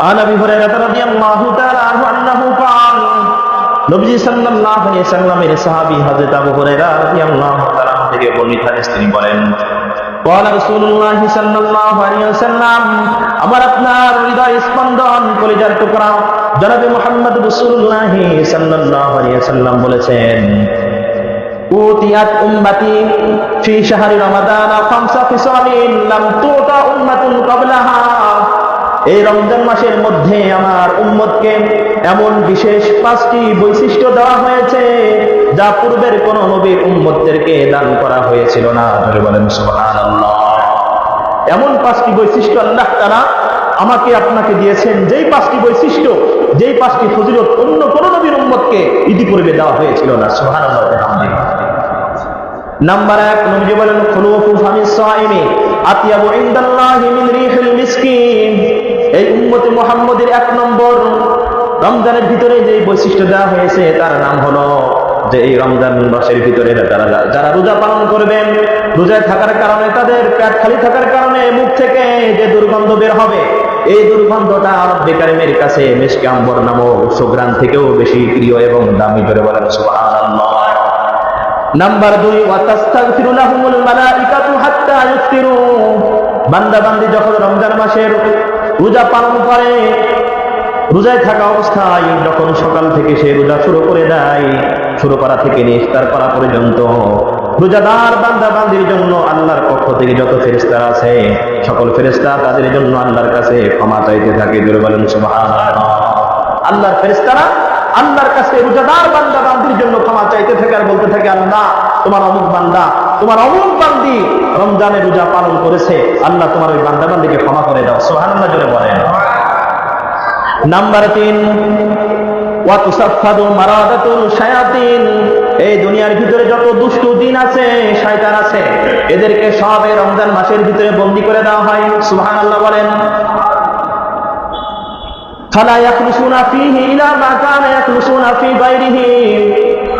عن ابي هريره رضي الله تعالى عنه انه قال নবীজি সাল্লাল্লাহু আলাইহি সাল্লামের সাহাবী হযরত আবু হুরায়রা রাদিয়াল্লাহু তাআলা আনহু থেকে বর্ণিত হাদিস তিনি বলেন قال رسول الله صلى الله عليه وسلم আমার আপনার হৃদয় স্পন্দন কলিজার টুকরা জনাবে মুহাম্মদ রাসূলুল্লাহ সাল্লাল্লাহু আলাইহি সাল্লাম বলেছেন উতিয়াত উম্মতি ফি শাহরি রমাদান খামসা ফিসালিন লাম তুতা উম্মাতুন ক্বাবলাহা এই রমজান মাসের মধ্যে আমার উম্মতকে এমন বিশেষ পাঁচটি বৈশিষ্ট্য দেওয়া হয়েছে, যা পূর্বের কোন নবীর উম্মতদেরকে দান করা হয়েছিল না। এমন পাঁচটি বৈশিষ্ট্য আল্লাহ তারা আমাকে, আপনাকে দিয়েছেন, যেই পাঁচটি বৈশিষ্ট্য, যেই পাঁচটি ফজিলত অন্য কোন নবীর উম্মতকে ইতিপূর্বে দেওয়া হয়েছিল না। বিহামদিহি। নাম্বার এক, নবীজি বলেন খুলুফু ফামিস সাইমি আতিয়াবু ইনদাল্লাহি মিন রিহিল মিসকিন। উম্মতে মুহাম্মদের এক নম্বর। রমজানের ভিতরে যে বৈশিষ্ট্য দেওয়া হয়েছে, তার নাম হলো যে এই রমজান মাসের ভিতরে যারা যারা রোজা পালন করবেন, রোজায় থাকার কারণে, তাদের পেট খালি থাকার কারণে মুখ থেকে যে দুর্গন্ধ বের হবে, এই দুর্গন্ধটা আরব বেকারিমের কাছে মিসকে আম্বর নামক সুগ্রাম থেকেও বেশি প্রিয় এবং দামি করে বলেন নাম্বার দুই বান্দা বান্দি যখন রমজান মাসের রোজা পালন করে। রোজায় থাকা অবস্থায় যখন সকাল থেকে সে রোজা শুরু করে দেয় শুরু করা থেকে নিয়ে ইফতার করা পর্যন্ত। রোজাদার বান্দা বান্দির জন্য আল্লাহর পক্ষ থেকে যত ফেরেস্তা আছে, সকল ফেরেস্তা তাদের জন্য আল্লাহর কাছে ক্ষমা চাইতে থাকে। জোরে বলেন আল্লাহর ফেরেস্তারা আল্লাহর কাছে রোজাদার বান্দা বান্দির জন্য ক্ষমা চাইতে থাকে আর বলতে থাকে, আল্লাহ তোমার অমুক বান্দা, তোমার অমুক বান্দি রমজানে রোজা পালন করেছে, আল্লাহ তোমার ওই বান্দা বান্দিকে ক্ষমা করে দাও। সোহান্না জোরে বলেন। নাম্বার তিন এই দুনিয়ার ভিতরে যত দুষ্টু দিন আছে, শয়তান আছে, এদেরকে সব এই রমজান মাসের ভিতরে বন্দি করে দেওয়া হয়। সুবহানাল্লাহ বলেন। ফালা ইয়াখলুসুনা ফীহি ইলা মা কানা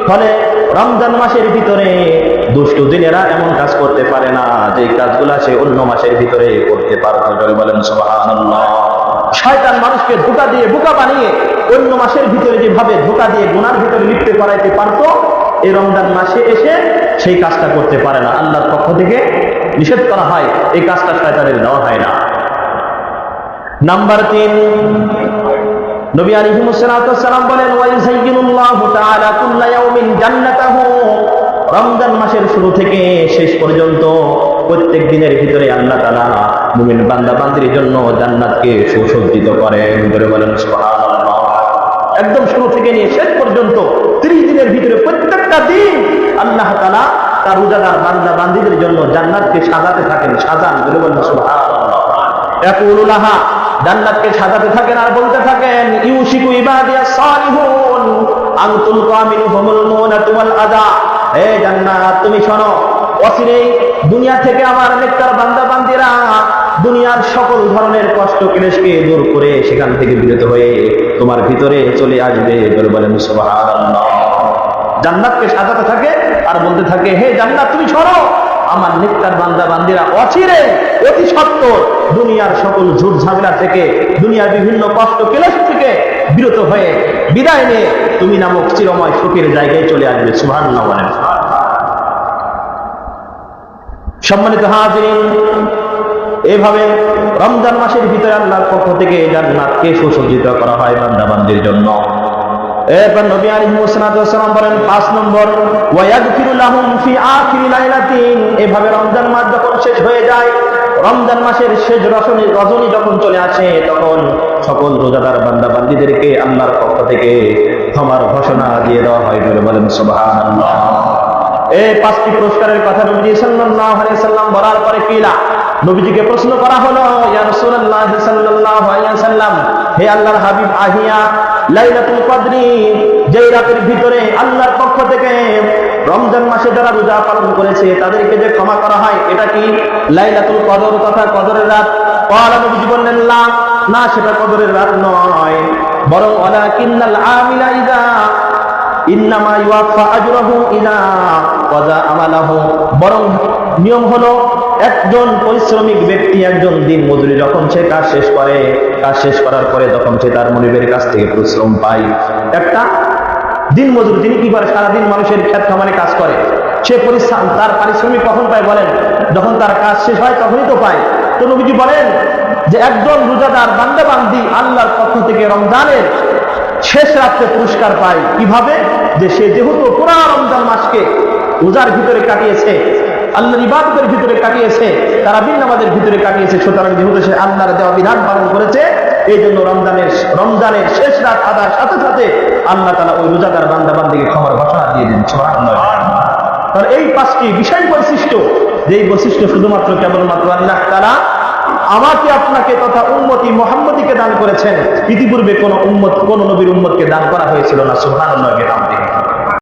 ফলে রমজান মাসের ভিতরে দুষ্টু দিনেরা এমন কাজ করতে পারে না যে কাজগুলা সে অন্য মাসের ভিতরে করতে বলেন শয়তান মানুষকে ধোকা দিয়ে বোকা বানিয়ে অন্য মাসের ভিতরে যেভাবে ধোকা দিয়ে গুনার ভিতরে পারতো, এই রমজান মাসে এসে সেই কাজটা করতে পারে না। আল্লাহর পক্ষ থেকে নিষেধ করা হয়, এই কাজটা শয়তানের দেওয়া হয় না। নাম্বার তিন নবী সালাম বলেন রমজান মাসের শুরু থেকে শেষ পর্যন্ত প্রত্যেক দিনের ভিতরে আল্লাহ মুমিন বান্দা বান্দির জন্য জান্নাতকে সুসজ্জিত করেন। বলে বলেন একদম শুরু থেকে নিয়ে শেষ পর্যন্ত 30 দিনের ভিতরে প্রত্যেকটা দিন আল্লাহ তাআলা তার রোজাদার বান্দা বান্দিদের জন্য জান্নাতকে সাজাতে থাকেন, সাজান। বলে বলেন জান্নাতকে সাজাতে থাকেন আর বলতে থাকেন, ইউশিকু ইবাদিয়াস সালিহুন আনতুল কামিনুহুমুল মুনাতু ওয়াল আদা। হে জান্নাত, তুমি শোনো অচিরেই দুনিয়া থেকে আমার নেককার বান্দা বান্দিরা দুনিয়ার সকল ধরনের কষ্ট ক্লেশকে দূর করে সেখান থেকে বিরত হয়ে তোমার ভিতরে চলে আসবে বলে বলেন, সুবহানাল্লাহ। জান্নাতকে সাজাতে থাকে আর বলতে থাকে, হে জান্নাত, তুমি সরো আমার নিত্যার বান্দা বান্দিরা অচিরে, অতি সত্তর দুনিয়ার সকল ঝুট ঝামেলা থেকে, দুনিয়ার বিভিন্ন কষ্ট কেলেশ থেকে বিরত হয়ে বিদায় নিয়ে তুমি নামক চিরময় সুখের জায়গায় চলে আসবে। বলেন। সম্মানিত হাজিরিন, এভাবে রমজান মাসের ভিতরে আল্লাহর পক্ষ থেকে জান্নাতকে সুসজ্জিত করা হয় বান্দা বান্দির জন্য। এরপর নবী সালাম বলেন, পাঁচ নম্বর এভাবে রমজান মাস যখন শেষ হয়ে যায়, রমজান মাসের শেষ রজনী যখন চলে আসে, তখন সকল রোজাদার বান্দা বান্দিদেরকে আল্লাহর পক্ষ থেকে ক্ষমার ঘোষণা দিয়ে দেওয়া হয় বলে বলেন, সুবহানাল্লাহ। এই পাঁচটি পুরস্কারের কথা নবী সাল্লাম বলার পরে কিলা নবীজিকে প্রশ্ন করা হলো, ইয়া রাসূলুল্লাহ সাল্লাল্লাহু আলাইহি সাল্লাম হে আল্লাহর হাবিব আহিয়া, লাইলাতুল কদরি, যেই রাতের ভিতরে আল্লাহর পক্ষ থেকে রমজান মাসে যারা রোজা পালন করেছে, তাদেরকে যে ক্ষমা করা হয়, এটা কি লাইলাতুল কদর তথা কদরের রাত? পয়লা নবীজি বললেন, না না, সেটা কদরের রাত নয়। বরং, ওয়ালাকিন্নাল আমিলা ইযা ইন্নামা ইলা বরং নিয়ম হলো, একজন পরিশ্রমিক ব্যক্তি একজন দিন মজুরি যখন সে কাজ শেষ করে, কাজ শেষ করার পরে তখন সে তার মনিবের কাছ থেকে পরিশ্রম পায়। একটা দিন মজুর, তিনি কি করে? সারাদিন মানুষের ক্ষেত খামারে কাজ করে। সে পরিশ্রম, তার পারিশ্রমিক কখন পায় বলেন? যখন তার কাজ শেষ হয় তখনই তো পায়। তো নবীজি বলেন যে, একজন রোজাদার বান্দা বান্দি আল্লাহর পক্ষ থেকে রমজানের শেষ রাত্রে পুরস্কার পায়। কীভাবে? যে সে যেহেতু পুরা রমজান মাসকে রোজার ভিতরে কাটিয়েছে, আল্লাহর ইবাদতের ভিতরে কাটিয়েছে তারা নামাজের ভিতরে কাটিয়েছে, সুতরাং যেহেতু সে আল্লাহর দেওয়া বিধান পালন করেছে এই জন্য রমজানের রমজানের শেষ রাত আদার সাথে সাথে আল্লাহ তালা ওই রোজাদার বান্দা বান্দিকে খবর ঘোষণা দিয়ে দিন। কারণ এই পাঁচটি বিশেষ বৈশিষ্ট্য যে এই বৈশিষ্ট্য শুধুমাত্র কেবলমাত্র আল্লাহ তারা আমাকে আপনাকে তথা উম্মতি মোহাম্মদীকে দান করেছেন, ইতিপূর্বে কোন উম্মত, কোন নবীর উম্মতকে দান করা হয়েছিল না বিহামদিহি।